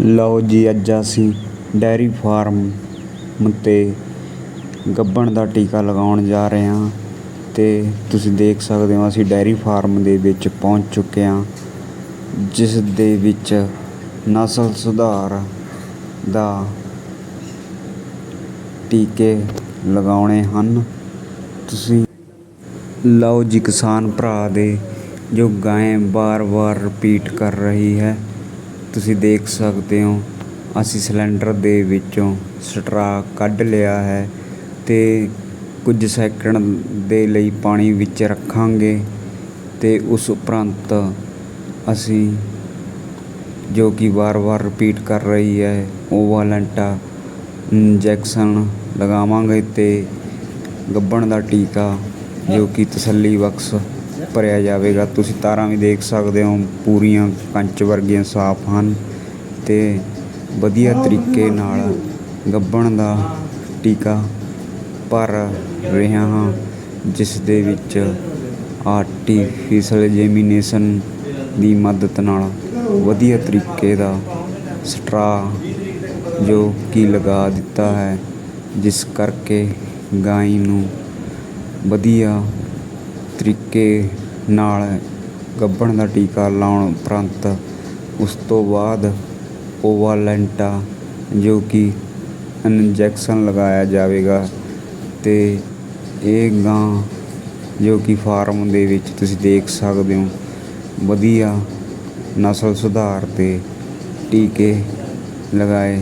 ਲਓ ਜੀ, ਅੱਜ ਅਸੀਂ ਡੈਰੀ ਫਾਰਮ ਤੇ ਗੱਭਣ ਦਾ ਟੀਕਾ ਲਗਾਉਣ ਜਾ ਰਹੇ ਹਾਂ ਅਤੇ ਤੁਸੀਂ ਦੇਖ ਸਕਦੇ ਹੋ, ਅਸੀਂ ਡੈਰੀ ਫਾਰਮ ਦੇ ਵਿੱਚ ਪਹੁੰਚ ਚੁੱਕੇ ਹਾਂ, ਜਿਸ ਦੇ ਵਿੱਚ ਨਸਲ ਸੁਧਾਰ ਦਾ ਟੀਕੇ ਲਗਾਉਣੇ ਹਨ। ਤੁਸੀਂ ਲਓ ਜੀ, ਕਿਸਾਨ ਭਰਾ ਦੇ ਜੋ ਗਾਏਂ ਵਾਰ-ਵਾਰ ਰਿਪੀਟ ਕਰ ਰਹੀ ਹੈ। ਤੁਸੀਂ ਦੇਖ ਸਕਦੇ ਹੋ, ਅਸੀਂ ਸਿਲੰਡਰ ਦੇ ਵਿੱਚੋਂ ਸਟਰਾ ਕੱਢ ਲਿਆ ਹੈ ਤੇ ਕੁਝ ਸੈਕਿੰਡ ਦੇ ਲਈ ਪਾਣੀ ਵਿੱਚ ਰੱਖਾਂਗੇ ਤੇ ਉਸ ਉਪਰੰਤ ਅਸੀਂ ਜੋ ਕਿ ਵਾਰ-ਵਾਰ ਰਿਪੀਟ ਕਰ ਰਹੀ ਹੈ ਓਵਾਲੈਂਟਾ ਇੰਜੈਕਸ਼ਨ ਲਗਾਵਾਂਗੇ ਤੇ ਗੱਭਣ ਦਾ ਟੀਕਾ ਜੋ ਕਿ ਤਸੱਲੀ ਬਖਸ਼ ਭਰਿਆ ਜਾਵੇਗਾ। ਤੁਸੀਂ ਤਾਰਾਂ ਵੀ ਦੇਖ ਸਕਦੇ ਹੋ ਪੂਰੀਆਂ ਕੰਚ ਵਰਗੀਆਂ ਸਾਫ਼ ਹਨ ਤੇ ਵਧੀਆ ਤਰੀਕੇ ਨਾਲ ਗੱਭਣ ਦਾ ਟੀਕਾ ਭਰ ਰਿਹਾ ਹਾਂ ਜਿਸ ਦੇ ਵਿੱਚ ਆਰਟੀਫੀਸ਼ਲ ਜੈਮੀਨੇਸ਼ਨ ਦੀ ਮਦਦ ਨਾਲ ਵਧੀਆ ਤਰੀਕੇ ਦਾ ਸਟਰਾ ਜੋ ਕਿ ਲਗਾ ਦਿੱਤਾ ਹੈ ਜਿਸ ਕਰਕੇ ਗਾਂ ਨੂੰ ਵਧੀਆ ਤਰੀਕੇ ਨਾਲ ਗੱਭਣ ਦਾ ਟੀਕਾ ਲਾਉਣ ਉਪਰੰਤ ਉਸ ਤੋਂ ਬਾਅਦ ਓਵਾਲੈਂਟਾ, ਜੋ ਕਿ ਇੰਜੈਕਸ਼ਨ ਲਗਾਇਆ ਜਾਵੇਗਾ ਅਤੇ ਇਹ ਗਾਂ, ਜੋ ਕਿ ਫਾਰਮ ਦੇ ਵਿੱਚ ਤੁਸੀਂ ਦੇਖ ਸਕਦੇ ਹੋ, ਵਧੀਆ ਨਸਲ ਸੁਧਾਰ ਤੇ ਟੀਕੇ ਲਗਾਏ